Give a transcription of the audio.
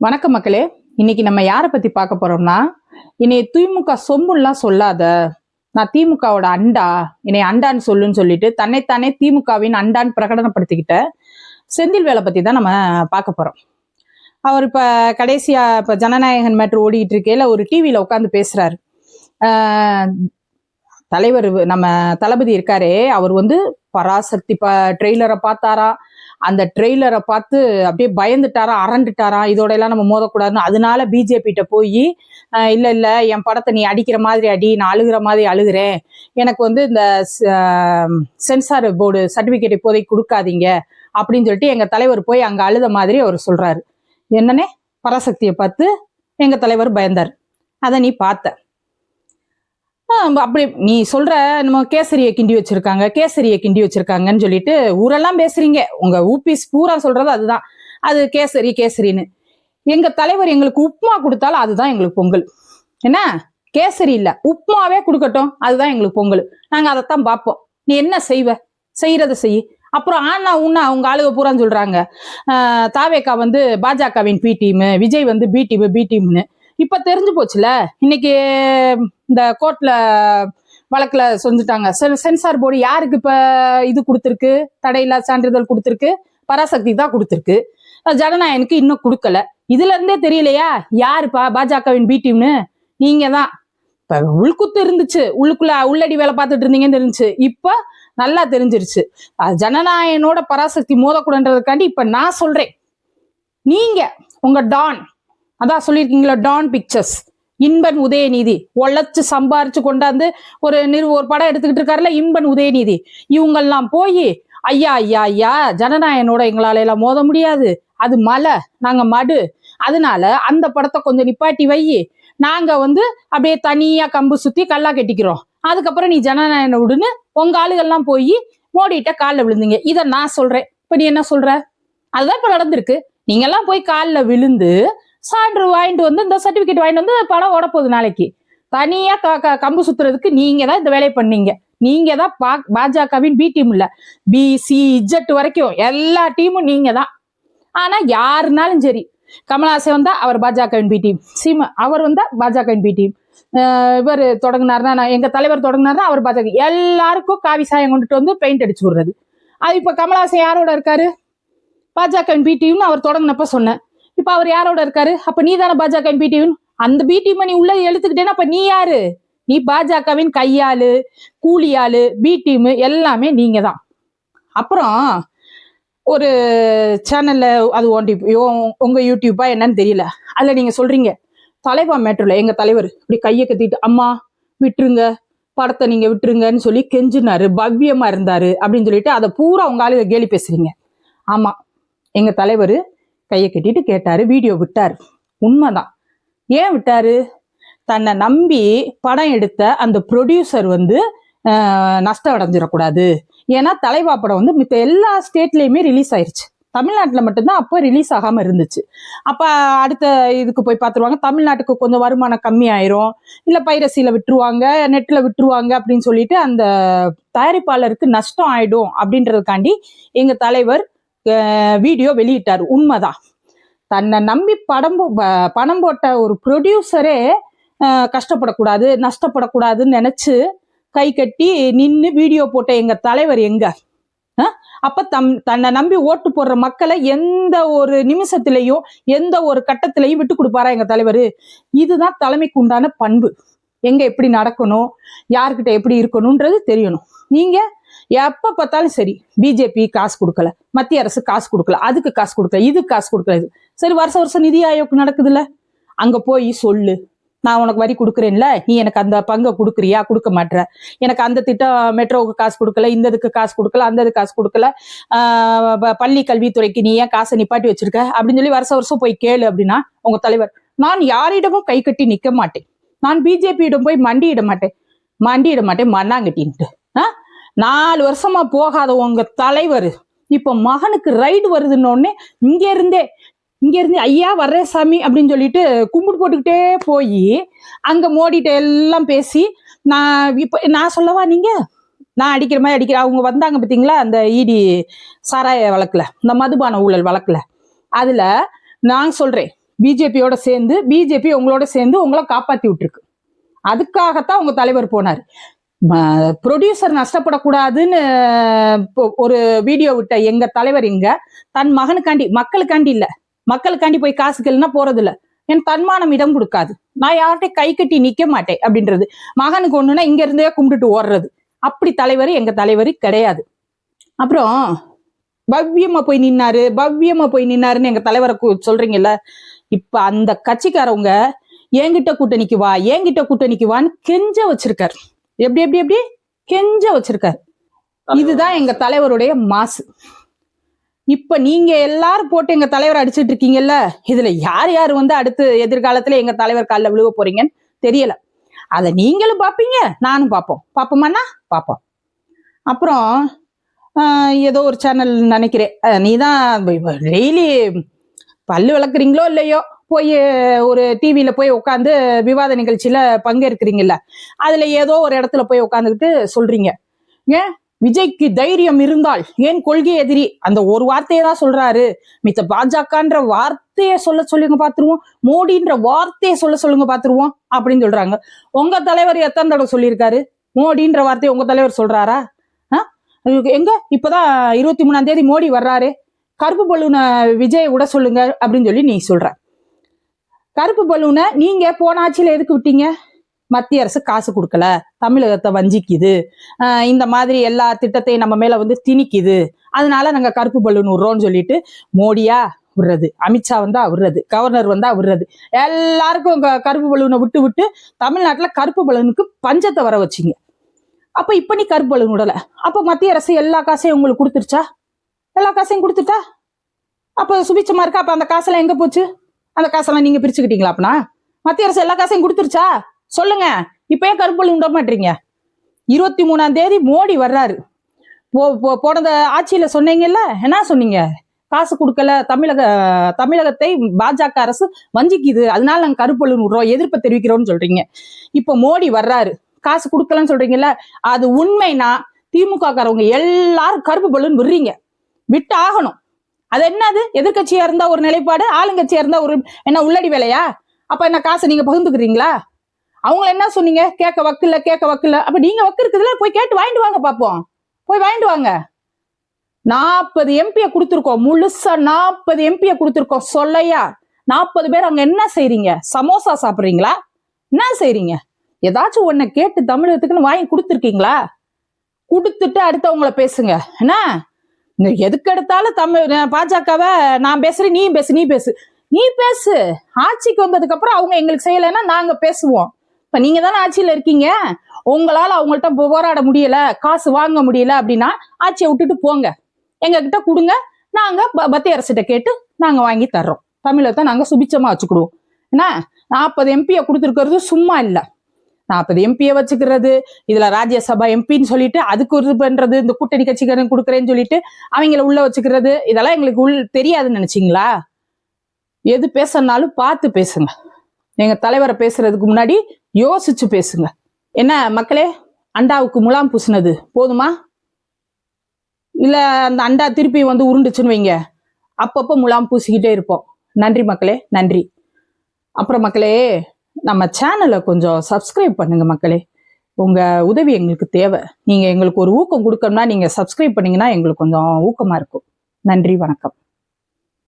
வணக்கம் மக்களே. இன்னைக்கு நம்ம யாரை பத்தி பார்க்க போறோம்னா என்னை திமுக சொம்புலாம் சொல்லாத நான் திமுகவோட அண்டா என்னை அண்டான்னு சொல்லுன்னு சொல்லிட்டு தன்னைத்தானே திமுகவின் அண்டான்னு பிரகடனப்படுத்திக்கிட்ட செந்தில் வேலை பத்தி தான் நம்ம பார்க்க போறோம். அவர் இப்ப கடைசியா இப்ப ஜனநாயகன் மேட்ரு ஓடிக்கிட்டு இருக்கையில ஒரு டிவியில உட்காந்து பேசுறாரு. தலைவர் நம்ம தளபதி இருக்காரே அவர் வந்து பராசக்தி ப ட்ரெய்லரை பார்த்தாரா? அந்த ட்ரெய்லரை பார்த்து அப்படியே பயந்துட்டாரா அரண்டுட்டாரா இதோட எல்லாம் நம்ம மோதக்கூடாதுன்னு அதனால பிஜேபிகிட்ட போய் இல்லை இல்லை என் படத்தை நீ அடிக்கிற மாதிரி அடி நான் அழுகிற மாதிரி அழுகிறேன். எனக்கு வந்து இந்த சென்சார் போர்டு சர்டிஃபிகேட் இப்போதைக்கு கொடுக்காதீங்க. அப்படின்னு சொல்லிட்டு எங்கள் தலைவர் போய் அங்கே அழுத மாதிரி அவர் சொல்கிறாரு என்னன்னே பராசக்தியை பார்த்து எங்கள் தலைவர் பயந்தார். அதை நீ பார்த்த. அப்படி நீ சொல்ற நம்ம கேசரியை கிண்டி வச்சிருக்காங்க கேசரியை கிண்டி வச்சிருக்காங்கன்னு சொல்லிட்டு ஊரெல்லாம் பேசுறீங்க. உங்க ஊபிஸ் பூரா சொல்றது அதுதான். அது கேசரி கேசரின்னு. எங்க தலைவர் எங்களுக்கு உப்புமா கொடுத்தாலும் அதுதான் எங்களுக்கு பொங்கல். என்ன? கேசரி இல்ல. உப்புமாவே கொடுக்கட்டும். அதுதான் எங்களுக்கு பொங்கல். நாங்க அதைத்தான் பார்ப்போம். நீ என்ன செய்வ? செய்யறத செய். அப்புறம் ஆனா உன்னா அவங்க ஆளுக பூரான்னு சொல்றாங்க. தாவேக்கா வந்து பாஜகவின் பி டீம் விஜய் வந்து பி டீம் பி டீம்னு இப்ப தெரிஞ்சு போச்சுல? இன்னைக்கு இந்த கோர்ட்ல வழக்குல சொல்லிட்டாங்க சென்சார் போர்டு யாருக்கு இப்ப இது கொடுத்துருக்கு? தடையில்லா சான்றிதழ் கொடுத்துருக்கு? பராசக்தி தான் கொடுத்துருக்கு. ஜனநாயகனுக்கு இன்னும் கொடுக்கல. இதுல இருந்தே தெரியலையா? யாருப்பா பாஜகவின் பி டீம்னு நீங்க தான் இப்ப உள்குத்து இருந்துச்சு. உள்ளுக்குள்ள உள்ளடி வேலை பார்த்துட்டு இருந்தீங்கன்னு தெரிஞ்சுச்சு. இப்ப நல்லா தெரிஞ்சிருச்சு. ஜனநாயகனோட பராசக்தி மோதக்கூடன்றதுக்காண்டி இப்ப நான் சொல்றேன். நீங்க உங்க டான் அதான் சொல்லியிருக்கீங்களா? Dawn pictures Inban Udhayanidhi. உழைச்சு சம்பாரிச்சு கொண்டாந்து ஒரு நிறு ஒரு படம் எடுத்துக்கிட்டு இருக்காருல்ல இன்பன் உதயநிதி. இவங்கெல்லாம் போய் ஐயா ஐயா ஐயா ஜனநாயகனோட எங்களால எல்லாம் மோத முடியாது. அது மலை நாங்க மடு. அதனால அந்த படத்தை கொஞ்சம் நிப்பாட்டி வை. நாங்க வந்து அப்படியே தனியா கம்பு சுத்தி கல்லா கட்டிக்கிறோம். அதுக்கப்புறம் நீ ஜனநாயகனை விடுன்னு உங்க ஆளுகள்லாம் போய் மோடிட்ட காலில் விழுந்தீங்க. இதை நான் சொல்றேன். இப்ப நீ என்ன சொல்ற? அதுதான் இப்ப நடந்திருக்கு. நீங்க எல்லாம் போய் காலில் விழுந்து சான்று வாங்கிட்டு வந்து இந்த சர்டிபிகேட் வாங்கிட்டு வந்து படம் ஓட போகுது நாளைக்கு. தனியா க- கம்பு சுத்துறதுக்கு நீங்க தான் இந்த வேலையை பண்ணீங்க. நீங்க தான் பா- பாஜகவின் பி டீம் இல்ல. பி சி இஜெட் வரைக்கும் எல்லா டீமும் நீங்க தான். ஆனா யாருனாலும் சரி கமலாசை வந்தா அவர் பாஜகவின் பி டீம் சீமா அவர் வந்தா பாஜகவின் பி டீம் இவர் தொடங்கினார்னா நான் எங்க தலைவர் தொடங்கினார்னா அவர் பாஜக. எல்லாருக்கும் காவி சாயம் கொண்டுட்டு வந்து பெயிண்ட் அடிச்சு விடுறது. அது இப்ப கமலாசன் யாரோட இருக்காரு? பாஜகவின் பி டீம்னு அவர் தொடங்கினப்ப சொன்னேன். இப்ப அவர் யாரோட இருக்காரு? அப்ப நீ தானே பாஜகவின் பி டீம் அந்த பி டீம் நீ உள்ள எழுத்துக்கிட்டேன்னா அப்ப நீ யாரு? நீ பாஜகவின் கையாளு கூலியாளு பி டீம் எல்லாமே நீங்க தான் அப்புறம் ஒரு சேனல்ல அது ஒன் உங்க யூடியூப்பா என்னன்னு தெரியல. அதுல நீங்க சொல்றீங்க தலைவா மேட்ருல எங்க தலைவர் இப்படி கையை கத்திட்டு அம்மா விட்டுருங்க படத்தை நீங்க விட்டுருங்கன்னு சொல்லி கெஞ்சினாரு பவ்யமா இருந்தாரு. அப்படின்னு சொல்லிட்டு அதை பூரா உங்க ஆளுங்க கேலி பேசுறீங்க. ஆமா எங்க தலைவர் கையை கட்டிட்டு கேட்டாரு வீடியோ விட்டார். உண்மைதான். ஏன் விட்டாரு? தன்னை நம்பி படம் எடுத்த அந்த ப்ரொடியூசர் வந்து நஷ்டம் அடைஞ்சிடக்கூடாது ஏன்னா தலைவா படம் வந்து மித்த எல்லா ஸ்டேட்லேயுமே ரிலீஸ் ஆயிருச்சு. தமிழ்நாட்டில் மட்டும்தான் அப்போ ரிலீஸ் ஆகாமல் இருந்துச்சு. அப்போ அடுத்த இதுக்கு போய் பார்த்துருவாங்க தமிழ்நாட்டுக்கு கொஞ்சம் வருமானம் கம்மி ஆயிரும் இல்லை பைரசியில் விட்டுருவாங்க நெட்டில் விட்டுருவாங்க அப்படின்னு சொல்லிட்டு அந்த தயாரிப்பாளருக்கு நஷ்டம் ஆயிடும் அப்படின்றதுக்காண்டி எங்கள் தலைவர் வீடியோ வெளியிட்டார். உண்மைதான். தன்னை நம்பி படம் போ- பணம் போட்ட ஒரு ப்ரொடியூசரே கஷ்டப்படக்கூடாது நஷ்டப்படக்கூடாதுன்னு நினைச்சு கை கட்டி நின்று வீடியோ போட்ட எங்க தலைவர் எங்க? அப்ப தம் தன்னை நம்பி ஓட்டு போடுற மக்களை எந்த ஒரு நிமிஷத்திலையும் எந்த ஒரு கட்டத்திலையும் விட்டு கொடுப்பாரா எங்க தலைவர்? இதுதான் தலைமைக்கு உண்டான பண்பு. எங்க எப்படி நடக்கணும் யார்கிட்ட எப்படி இருக்கணும்ன்றது தெரியணும். நீங்க எப்ப பார்த்தாலும் சரி பிஜேபி காசு கொடுக்கல மத்திய அரசு காசு கொடுக்கல அதுக்கு காசு கொடுக்கல இதுக்கு காசு கொடுக்கல. இது. சரி வருஷம் வருஷம் நிதி ஆயோக் நடக்குதுல்ல. அங்க போய் சொல்லு. நான் உனக்கு வரி கொடுக்குறேன்ல நீ எனக்கு அந்த பங்கை கொடுக்குறியா? கொடுக்க மாட்ற. எனக்கு அந்த திட்டம் மெட்ரோவுக்கு காசு கொடுக்கல இந்த இதுக்கு காசு கொடுக்கல அந்த இதுக்கு காசு கொடுக்கல. ப- பள்ளி கல்வித்துறைக்கு நீ ஏன் காசை நிப்பாட்டி வச்சிருக்க? அப்படின்னு சொல்லி வருஷம் வருஷம் போய் கேளு அப்படின்னா உங்க தலைவர் நான் யாரிடமும் கை கட்டி நிற்க மாட்டேன். நான் பிஜேபியிடம் போய் மண்டியிட மாட்டேன். மண்டியிட மாட்டேன் மண்ணாங்கட்டின்ட்டு. ஆ? நாலு வருஷமா போகாத உங்க தலைவர். இப்ப மகனுக்கு ரைடு வருதுன்னு இங்க இருந்தே இங்க இருந்து ஐயா வர்றேன் சாமி அப்படின்னு சொல்லிட்டு கும்பிட்டு போட்டுக்கிட்டே போய் அங்க மோடிட்ட எல்லாம் பேசி நான் இப்ப நான் சொல்லவா நீங்க? நான் அடிக்கிற மாதிரி அடிக்கிற அவங்க வந்தாங்க பார்த்தீங்களா அந்த இடி சாராய வழக்குல இந்த மதுபான ஊழல் வழக்குல. அதுல நான் சொல்றேன் பிஜேபியோட சேர்ந்து பிஜேபி உங்களோட சேர்ந்து உங்களை காப்பாத்தி விட்டுருக்கு. அதுக்காகத்தான் உங்க தலைவர் போனார். ப்ரொடியூசர் நஷ்டப்படக்கூடாதுன்னு ஒரு வீடியோ விட்ட எங்க தலைவர் இங்க தன் மகனுக்காண்டி மக்களுக்காண்டி இல்ல. மக்களுக்காண்டி போய் காசு கேளுனா போறது இல்ல என் தன்மானம் இடம் கொடுக்காது. நான் யார்கிட்டயும் கை கட்டி நிக்க மாட்டேன் அப்படின்றது. மகனுக்கு ஒண்ணுன்னா இங்க இருந்தே கும்பிட்டுட்டு ஓடுறது. அப்படி தலைவர் எங்க தலைவர் கிடையாது. அப்புறம் பவ்யமா போய் நின்னாரு பவ்யமா போய் நின்னாருன்னு எங்க தலைவரை சொல்றீங்கல்ல? இப்ப அந்த கட்சிக்காரவங்க என்கிட்ட கூட்டணிக்கு வா என்கிட்ட கூட்டணிக்கு வான்னு கெஞ்ச வச்சிருக்காரு. எப்படி எப்படி எப்படி? கெஞ்ச வச்சிருக்காரு. இதுதான் எங்க தலைவருடைய மாசு. இப்ப நீங்க எல்லாரும் போட்டு எங்க தலைவர் அடிச்சிட்டு இருக்கீங்கல்ல? இதுல யார் யார் வந்து அடுத்து எதிர்காலத்துல எங்க தலைவர் காலில் விழுக போறீங்கன்னு தெரியல. அத நீங்களும் பாப்பீங்க நானும் பார்ப்போம். பாப்போமாண்ணா பார்ப்போம். அப்புறம் ஏதோ ஒரு சேனல் நினைக்கிறேன். நீதான் டெய்லி பல்லு விளக்குறீங்களோ இல்லையோ? போய் ஒரு டிவியில போய் உட்காந்து விவாத நிகழ்ச்சியில பங்கேற்கிறீங்கல்ல அதுல ஏதோ ஒரு இடத்துல போய் உட்காந்துக்கிட்டு சொல்றீங்க. ஏன் விஜய்க்கு தைரியம் இருந்தால் ஏன் கொள்கை எதிரி? அந்த ஒரு வார்த்தையை தான் சொல்றாரு. மித்த பாஜகன்ற வார்த்தையை சொல்ல சொல்லுங்க பாத்துருவோம். மோடின்ற வார்த்தையை சொல்ல சொல்லுங்க பாத்துருவோம் அப்படின்னு சொல்றாங்க. உங்க தலைவர் எத்தனை தடவை சொல்லியிருக்காரு? மோடின்ற வார்த்தையை உங்க தலைவர் சொல்றாரா? எங்க? இப்பதான் இருபத்தி மூணாம் தேதி மோடி வர்றாரு. கருப்பு பலூனை விஜய் விட சொல்லுங்க அப்படின்னு சொல்லி நீ சொல்ற. கருப்பு பலூனை நீங்க போன ஆட்சியில எதுக்கு விட்டீங்க? மத்திய அரசு காசு கொடுக்கல. தமிழகத்தை வஞ்சிக்குது. இந்த மாதிரி எல்லா திட்டத்தையும் நம்ம மேல வந்து திணிக்குது. அதனால நாங்க கருப்பு பலூன் விடுறோம்னு சொல்லிட்டு மோடியா விடுறது அமித்ஷா வந்தா விடுறது கவர்னர் வந்தா விடுறது. எல்லாருக்கும் கருப்பு பலூனை விட்டு விட்டு தமிழ்நாட்டுல கருப்பு பலூனுக்கு பஞ்சத்தை வர வச்சிங்க. அப்ப இப்ப நீ கருப்பு பலூன் விடல. அப்ப மத்திய அரசு எல்லா காசையும் உங்களுக்கு கொடுத்துருச்சா? எல்லா காசையும் கொடுத்துட்டா? அப்ப சுபிச்சமா இருக்கா? அப்ப அந்த காசெல்லாம் எங்க போச்சு? அந்த காசெல்லாம் நீங்க பிரிச்சுக்கிட்டீங்களா அப்பனா? மத்திய அரசு எல்லா காசையும் கொடுத்துருச்சா? சொல்லுங்க. இப்பயே கருப்பொழி விட மாட்டீங்க? இருபத்தி மூணாம் தேதி மோடி வர்றாரு. போ போனத ஆட்சியில சொன்னீங்கல்ல? என்ன சொன்னீங்க? காசு கொடுக்கல தமிழக தமிழகத்தை பாஜக அரசு வஞ்சிக்குது. அதனால நாங்க கருப்பொழு விடுறோம். எதிர்ப்பை தெரிவிக்கிறோம்னு சொல்றீங்க. இப்ப மோடி வர்றாரு. காசு கொடுக்கலன்னு சொல்றீங்கல்ல? அது உண்மைனா திமுக காரவங்க எல்லாரும் கருப்பு பலூன் விடுறீங்க. விட்டு ஆகணும் அது என்னது? எதிர்கட்சியா இருந்தா ஒரு நிலைப்பாடு ஆளுங்கட்சியா இருந்தா ஒரு என்ன உள்ளடி வேலையா? அப்ப என்ன காசை நீங்க பகிர்ந்துக்கிறீங்களா? அவங்கள என்ன சொன்னீங்க? கேட்க வக்கில்ல கேட்க வக்கில்ல. அப்ப நீங்க வக்கு இருக்குதுல போய் கேட்டு வாங்கிட்டு வாங்க பாப்போம். போய் வாங்கிட்டு வாங்க. நாற்பது எம்பியை கொடுத்துருக்கோம். முழுசா நாற்பது எம்பியை கொடுத்துருக்கோம். சொல்லையா? நாற்பது பேர் அங்க என்ன செய்றீங்க? சமோசா சாப்பிடுறீங்களா? என்ன செய்றீங்க? ஏதாச்சும் ஒன்ன கேட்டு தமிழகத்துக்குன்னு வாங்கி கொடுத்துருக்கீங்களா? கொடுத்துட்டு அடுத்தவங்கள பேசுங்க. என்ன? எதுக்கு எடுத்தாலும் தமிழ் பாஜகவை நான் பேசுறேன் நீ பேசு நீ பேசு. நீ பேசு. ஆட்சிக்கு வந்ததுக்கு அப்புறம் அவங்க எங்களுக்கு செய்யலைன்னா நாங்க பேசுவோம். இப்ப நீங்க தானே ஆட்சியில இருக்கீங்க. உங்களால அவங்கள்ட்ட போ- போராட முடியல காசு வாங்க முடியல அப்படின்னா ஆட்சியை விட்டுட்டு போங்க. எங்க கிட்ட கொடுங்க. நாங்க ப- மத்திய அரசிட்ட கேட்டு நாங்க வாங்கி தர்றோம். தமிழத்தை நாங்க சுபிச்சமா வச்சுக்கிடுவோம். என்ன? நாற்பது எம்பியை கொடுத்துருக்கிறது சும்மா இல்லை. நாற்பது எம்பியை வச்சுக்கிறது இதுல ராஜ்யசபா எம்பின்னு சொல்லிட்டு அதுக்கு இது பண்றது இந்த கூட்டணி கட்சிக்காரன் கொடுக்குறேன்னு சொல்லிட்டு அவங்கள உள்ள வச்சுக்கிறது இதெல்லாம் எங்களுக்கு உள் தெரியாதுன்னு நினைச்சிங்களா? எது பேசணும்னாலும் பார்த்து பேசுங்க. எங்க தலைவரை பேசுறதுக்கு முன்னாடி யோசிச்சு பேசுங்க. என்ன மக்களே அண்டாவுக்கு முலாம் பூசினது போதுமா? இல்ல அந்த அண்டா திருப்பி வந்து உருண்டுச்சுன்னு வைங்க. அப்பப்போ முலாம் பூசிக்கிட்டே இருப்போம். நன்றி மக்களே நன்றி. அப்புறம் மக்களே நம்ம சேனலை கொஞ்சம் சப்ஸ்கிரைப் பண்ணுங்க மக்களே. உங்க உதவி எங்களுக்கு தேவை. நீங்க எங்களுக்கு ஒரு ஊக்கம் கொடுக்கணும்னா நீங்க சப்ஸ்கிரைப் பண்ணீங்கன்னா எங்களுக்கு கொஞ்சம் ஊக்கமா இருக்கும். நன்றி வணக்கம்.